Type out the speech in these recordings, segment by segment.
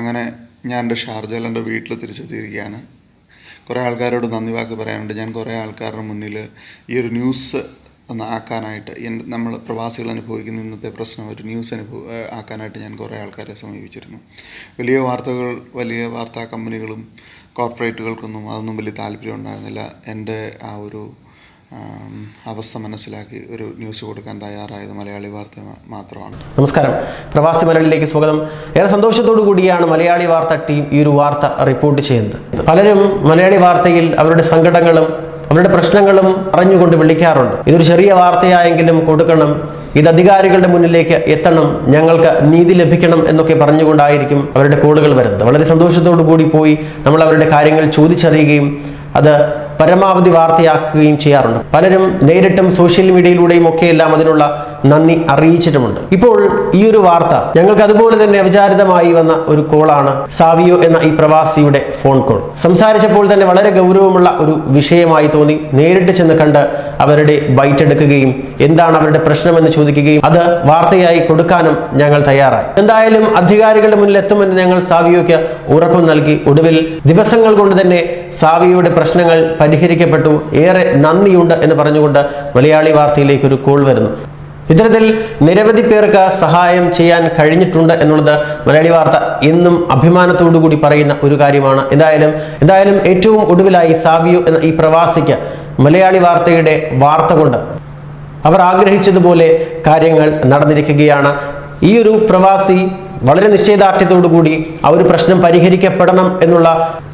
അങ്ങനെ ഞാൻ എന്റെ ഷാർജയിൽ എന്റെ വീട്ടിൽ തിരിച്ചെത്തിയിരിക്കുകയാണ്. കുറേ ആൾക്കാരോട് നന്ദി വാക്ക് പറയാനുണ്ട്. ഞാൻ കുറേ ആൾക്കാരുടെ മുന്നിൽ ഈ ഒരു ന്യൂസ് ഒന്ന് ആക്കാനായിട്ട് നമ്മൾ പ്രവാസികൾ അനുഭവിക്കുന്ന ഇന്നത്തെ പ്രശ്നം ഒരു ന്യൂസ് അനുഭവ ആക്കാനായിട്ട് ഞാൻ കുറേ ആൾക്കാരെ സമീപിച്ചിരുന്നു. വലിയ വാർത്തകൾ വലിയ വാർത്താ കമ്പനികളും കോർപ്പറേറ്റുകൾക്കൊന്നും അതൊന്നും വലിയ താല്പര്യം ഉണ്ടായിരുന്നില്ല. എന്റെ ആ ഒരു അവസ്ഥ മനസ്സിലാക്കി ഒരു ന്യൂസ് കൊടുക്കാൻ തയ്യാറായത് മലയാളി വാർത്ത മാത്രമാണ്. നമസ്കാരം. പ്രവാസി മലയാളിയിലേക്ക് സ്വാഗതം. ഏറെ സന്തോഷത്തോടു കൂടിയാണ് മലയാളി വാർത്ത ടീം ഈ ഒരു വാർത്ത റിപ്പോർട്ട് ചെയ്യുന്നത്. പലരും മലയാളി വാർത്തയിൽ അവരുടെ സങ്കടങ്ങളും അവരുടെ പ്രശ്നങ്ങളും അറിഞ്ഞുകൊണ്ട് വിളിക്കാറുണ്ട്. ഇതൊരു ചെറിയ വാർത്തയായെങ്കിലും കൊടുക്കണം. ഇത് അധികാരികളുടെ മുന്നിലേക്ക് എത്തണം. ഞങ്ങൾക്ക് നീതി ലഭിക്കണം എന്നൊക്കെ പറഞ്ഞുകൊണ്ടായിരിക്കും അവരുടെ കോളുകൾ വരുന്നത്. വളരെ സന്തോഷത്തോടു കൂടി പോയി നമ്മൾ അവരുടെ കാര്യങ്ങൾ ചോദിച്ചറിയുകയും അത് പരമാവധി വാർത്തയാക്കുകയും ചെയ്യാറുണ്ട്. പലരും നേരിട്ടും സോഷ്യൽ മീഡിയയിലൂടെയും ഒക്കെ എല്ലാം അതിനുള്ള നന്ദി അറിയിച്ചിട്ടുമുണ്ട്. ഇപ്പോൾ ഈ ഒരു വാർത്ത ഞങ്ങൾക്ക് അതുപോലെ തന്നെ അവിചാരിതമായി വന്ന ഒരു കോളാണ് സാവിയോ എന്ന ഈ പ്രവാസിയുടെ ഫോൺ കോൾ. സംസാരിച്ചപ്പോൾ തന്നെ വളരെ ഗൗരവമുള്ള ഒരു വിഷയമായി തോന്നി. നേരിട്ട് ചെന്ന് കണ്ട് അവരുടെ ബൈറ്റ് എടുക്കുകയും എന്താണ് അവരുടെ പ്രശ്നമെന്ന് ചോദിക്കുകയും അത് വാർത്തയായി കൊടുക്കാനും ഞങ്ങൾ തയ്യാറായി. എന്തായാലും അധികാരികളുടെ മുന്നിൽ എത്തുമെന്ന് ഞങ്ങൾ സാവിയോയ്ക്ക് ഉറപ്പ് നൽകി. ഒടുവിൽ ദിവസങ്ങൾ കൊണ്ട് തന്നെ സാവിയോയുടെ പ്രശ്നങ്ങൾ പരിഹരിക്കപ്പെട്ടു. ഏറെ നന്ദിയുണ്ട് എന്ന് പറഞ്ഞുകൊണ്ട് മലയാളി വാർത്തയിലേക്ക് ഒരു കോൾ വരുന്നു. ഇത്തരത്തിൽ നിരവധി പേർക്ക് സഹായം ചെയ്യാൻ കഴിഞ്ഞിട്ടുണ്ട് എന്നുള്ളത് മലയാളി വാർത്ത എന്നും അഭിമാനത്തോടു കൂടി പറയുന്ന ഒരു കാര്യമാണ്. എന്തായാലും എന്തായാലും ഏറ്റവും ഒടുവിലായി സാവിയോ എന്ന ഈ പ്രവാസിക്ക് മലയാളി വാർത്തയുടെ വാർത്ത കൊണ്ട് അവർ ആഗ്രഹിച്ചതുപോലെ കാര്യങ്ങൾ നടന്നിരിക്കുകയാണ്. ഈ ഒരു പ്രവാസി വളരെ നിശ്ചയദാർഢ്യത്തോടുകൂടി ആ ഒരു പ്രശ്നം പരിഹരിക്കപ്പെടണം എന്നുള്ള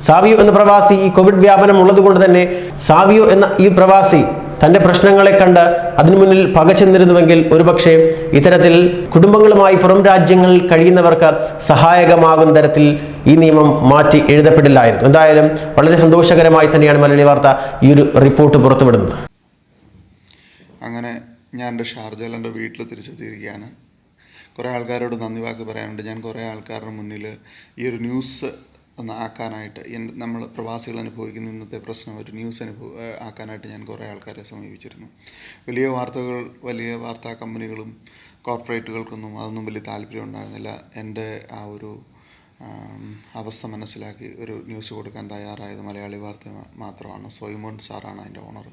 സാവിയോ എന്ന പ്രവാസി ഈ കോവിഡ് വ്യാപനം ഉള്ളതുകൊണ്ട് തന്നെ സാവിയോ എന്ന ഈ പ്രവാസി തന്റെ പ്രശ്നങ്ങളെ കണ്ട് അതിനു മുന്നിൽ പകച്ചെന്നിരുന്നുവെങ്കിൽ ഒരുപക്ഷെ ഇത്തരത്തിൽ കുടുംബങ്ങളുമായി പുറം രാജ്യങ്ങളിൽ കഴിയുന്നവർക്ക് സഹായകമാകുന്ന തരത്തിൽ ഈ നിയമം മാറ്റി എഴുതപ്പെടില്ലായിരുന്നു. എന്തായാലും വളരെ സന്തോഷകരമായി തന്നെയാണ് മലയാളി വാർത്ത ഈ ഒരു റിപ്പോർട്ട് പുറത്തുവിടുന്നത്. അങ്ങനെ ഞാൻ എന്റെ ഷാർജയിൽ എന്റെ വീട്ടിൽ തിരിച്ചെത്തിയിരിക്കുകയാണ്. കുറേ ആൾക്കാരോട് നന്ദി വാക്ക് പറയാനുണ്ട്. ഞാൻ കുറേ ആൾക്കാരുടെ മുന്നിൽ ഈ ഒരു ന്യൂസ് ഒന്ന് ആക്കാനായിട്ട് എന്റെ നമ്മൾ പ്രവാസികൾ അനുഭവിക്കുന്ന ഇന്നത്തെ പ്രശ്നം ഒരു ന്യൂസ് അനുഭവ ആക്കാനായിട്ട് ഞാൻ കുറേ ആൾക്കാരെ സമീപിച്ചിരുന്നു. വലിയ വാർത്തകൾ വലിയ വാർത്താ കമ്പനികളും കോർപ്പറേറ്റുകൾക്കൊന്നും അതൊന്നും വലിയ താല്പര്യം ഉണ്ടായിരുന്നില്ല. എന്റെ ആ ഒരു അവസ്ഥ മനസ്സിലാക്കി ഒരു ന്യൂസ് കൊടുക്കാൻ തയ്യാറായത് മലയാളി വാർത്ത മാത്രമാണ്. സോയിമോൻ സാറാണ് അതിന്റെ ഓണർ.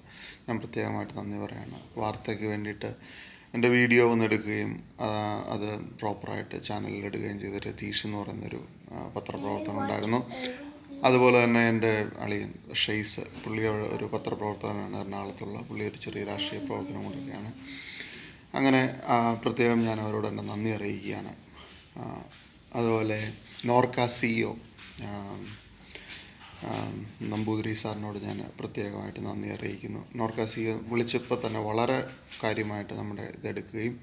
ഞാൻ പ്രത്യേകമായിട്ട് നന്ദി പറയാണ്. വാർത്തയ്ക്ക് വേണ്ടിയിട്ട് എന്റെ വീഡിയോ ഒന്ന് എടുക്കുകയും ആ, അത് പ്രോപ്പറായിട്ട് ചാനലിൽ ഇടുകയും ചെയ്ത രതീഷ് എന്ന് പറയുന്നൊരു പത്രപ്രവർത്തകൻ ഉണ്ടായിരുന്നു. അതുപോലെ തന്നെ എന്റെ അളിയൻ ഷെയ്സ് പുള്ളി ഒരു പത്രപ്രവർത്തകനാണ് എറണാകുളത്തുള്ള പുള്ളി ഒരു ചെറിയ രാഷ്ട്രീയ പ്രവർത്തനം കൊണ്ടൊക്കെയാണ് അങ്ങനെ പ്രത്യേകം ഞാൻ അവരോട് എന്റെ നന്ദി അറിയിക്കുകയാണ്. അതുപോലെ നോർക്ക സിഇഒ നമ്പൂതിരി സാറിനോട് ഞാൻ പ്രത്യേകമായിട്ട് നന്ദി അറിയിക്കുന്നു. നോർക്ക സിഇഒ വിളിച്ചപ്പോൾ തന്നെ വളരെ കാര്യമായിട്ട് നമ്മുടെ ഇതെടുക്കുകയും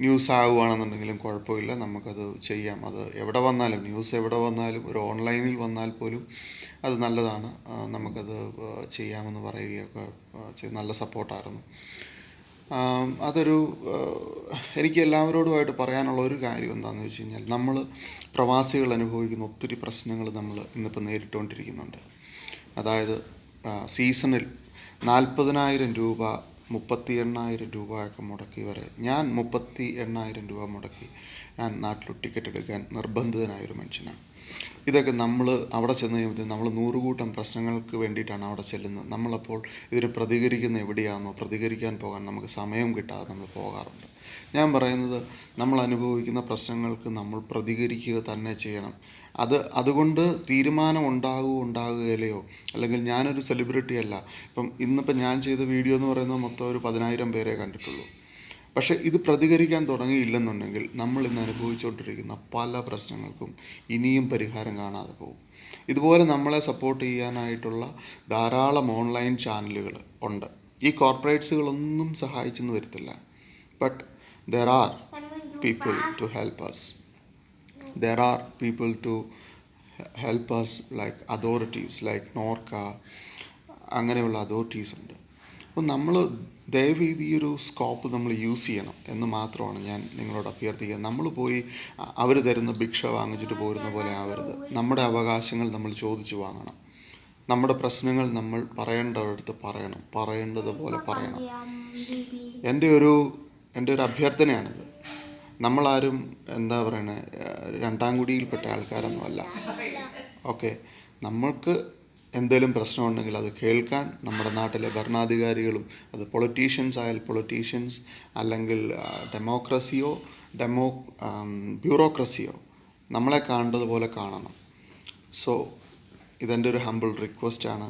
ന്യൂസ് ആകുകയാണെന്നുണ്ടെങ്കിലും കുഴപ്പമില്ല. നമുക്കത് ചെയ്യാം. അത് എവിടെ വന്നാലും ന്യൂസ് എവിടെ വന്നാലും ഒരു ഓൺലൈനിൽ വന്നാൽ പോലും അത് നല്ലതാണ്. നമുക്കത് ചെയ്യാമെന്ന് പറയുകയൊക്കെ നല്ല സപ്പോർട്ടായിരുന്നു. അതൊരു എനിക്ക് എല്ലാവരോടുമായിട്ട് പറയാനുള്ള ഒരു കാര്യം എന്താണെന്ന് വെച്ച് കഴിഞ്ഞാൽ നമ്മൾ പ്രവാസികൾ അനുഭവിക്കുന്ന ഒത്തിരി പ്രശ്നങ്ങൾ നമ്മൾ ഇന്നിപ്പോൾ നേരിട്ടുകൊണ്ടിരിക്കുന്നുണ്ട് അതായത് സീസണിൽ നാൽപ്പതിനായിരം രൂപ മുപ്പത്തി എണ്ണായിരം രൂപയൊക്കെ മുടക്കി വരെ ഞാൻ മുപ്പത്തി എണ്ണായിരം രൂപ മുടക്കി ഞാൻ നാട്ടിൽ ടിക്കറ്റ് എടുക്കാൻ നിർബന്ധിതനായ ഒരു മനുഷ്യനാണ് ഇതൊക്കെ നമ്മൾ അവിടെ ചെന്ന് കഴിയുമ്പോൾ നമ്മൾ നൂറുകൂട്ടം പ്രശ്നങ്ങൾക്ക് വേണ്ടിയിട്ടാണ് അവിടെ ചെല്ലുന്നത്. നമ്മളപ്പോൾ ഇതിന് പ്രതികരിക്കുന്ന എവിടെയാണെന്നോ പ്രതികരിക്കാൻ പോകാൻ നമുക്ക് സമയം കിട്ടാതെ നമ്മൾ പോകാറുണ്ട്. ഞാൻ പറയുന്നത് നമ്മൾ അനുഭവിക്കുന്ന പ്രശ്നങ്ങൾക്ക് നമ്മൾ പ്രതികരിക്കുക തന്നെ ചെയ്യണം. അത് അതുകൊണ്ട് തീരുമാനം ഉണ്ടാകുമോ ഉണ്ടാകുകയില്ലയോ അല്ലെങ്കിൽ ഞാനൊരു സെലിബ്രിറ്റി അല്ല. ഇപ്പം ഇന്നിപ്പം ഞാൻ ചെയ്ത വീഡിയോ എന്ന് പറയുന്നത് മൊത്തം ഒരു പതിനായിരം പേരെ കണ്ടിട്ടുള്ളൂ. പക്ഷേ ഇത് പ്രതികരിക്കാൻ തുടങ്ങിയില്ലെന്നുണ്ടെങ്കിൽ നമ്മൾ ഇന്ന് അനുഭവിച്ചുകൊണ്ടിരിക്കുന്ന പല പ്രശ്നങ്ങൾക്കും ഇനിയും പരിഹാരം കാണാതെ പോകും. ഇതുപോലെ നമ്മളെ സപ്പോർട്ട് ചെയ്യാനായിട്ടുള്ള ധാരാളം ഓൺലൈൻ ചാനലുകൾ ഉണ്ട്. ഈ കോർപ്പറേറ്റ്സുകളൊന്നും സഹായിച്ചെന്ന് വരത്തില്ല. But there are people to help us there are people to help us like authorities like NORKA അങ്ങനെയുള്ള അതോറിറ്റീസ് ഉണ്ട്. അപ്പോൾ നമ്മൾ ദയവീത് ഈ ഒരു സ്കോപ്പ് നമ്മൾ യൂസ് ചെയ്യണം എന്ന് മാത്രമാണ് ഞാൻ നിങ്ങളോട് അഭ്യർത്ഥിക്കുക. നമ്മൾ പോയി അവർ തരുന്ന ഭിക്ഷ വാങ്ങിച്ചിട്ട് പോരുന്ന പോലെ ആവരുത്. നമ്മുടെ അവകാശങ്ങൾ നമ്മൾ ചോദിച്ചു വാങ്ങണം. നമ്മുടെ പ്രശ്നങ്ങൾ നമ്മൾ പറയേണ്ടവരടുത്ത് പറയണം. പറയേണ്ടതുപോലെ പറയണം. എന്റെ ഒരു എന്റെ ഒരു അഭ്യർത്ഥനയാണിത്. നമ്മളാരും എന്താ പറയണേ രണ്ടാം കുടിയിൽപ്പെട്ട ആൾക്കാരൊന്നുമല്ല. ഓക്കെ. നമ്മൾക്ക് എന്തെങ്കിലും പ്രശ്നമുണ്ടെങ്കിൽ അത് കേൾക്കാൻ നമ്മുടെ നാട്ടിലെ ഭരണാധികാരികളും അത് പൊളിറ്റീഷ്യൻസ് ആയാൽ പൊളിറ്റീഷ്യൻസ് അല്ലെങ്കിൽ ഡെമോക്രസിയോ ഡെമോ ബ്യൂറോക്രസിയോ നമ്മളെ കാണേണ്ടതുപോലെ കാണണം. സോ ഇതെന്റെ ഒരു ഹമ്പിൾ റിക്വസ്റ്റാണ്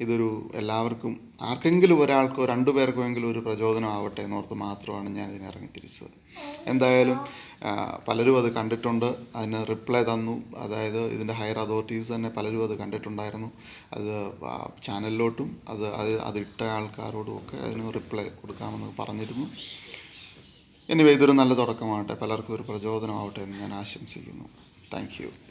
ഇതൊരു എല്ലാവർക്കും ആർക്കെങ്കിലും ഒരാൾക്കോ രണ്ടു പേർക്കോ എങ്കിലും ഒരു പ്രചോദനമാവട്ടെ എന്നോർത്ത് മാത്രമാണ് ഞാൻ ഇതിനിറങ്ങി ഇറങ്ങിത്തിരിച്ചത്. എന്തായാലും പലരും അത് കണ്ടിട്ടുണ്ട്. അതിന് റിപ്ലൈ തന്നു. അതായത് ഇതിന്റെ ഹയർ അതോറിറ്റീസ് തന്നെ പലരും അത് കണ്ടിട്ടുണ്ടായിരുന്നു. അത് ചാനലിലോട്ടും അത് അത് അതിട്ട ആൾക്കാരോടും ഒക്കെ അതിന് റിപ്ലൈ കൊടുക്കാമെന്ന് പറഞ്ഞിരുന്നു. എനിവേ ഇതൊരു നല്ല തുടക്കമാവട്ടെ. പലർക്കും ഒരു പ്രചോദനമാവട്ടെ എന്ന് ഞാൻ ആശംസിക്കുന്നു. താങ്ക്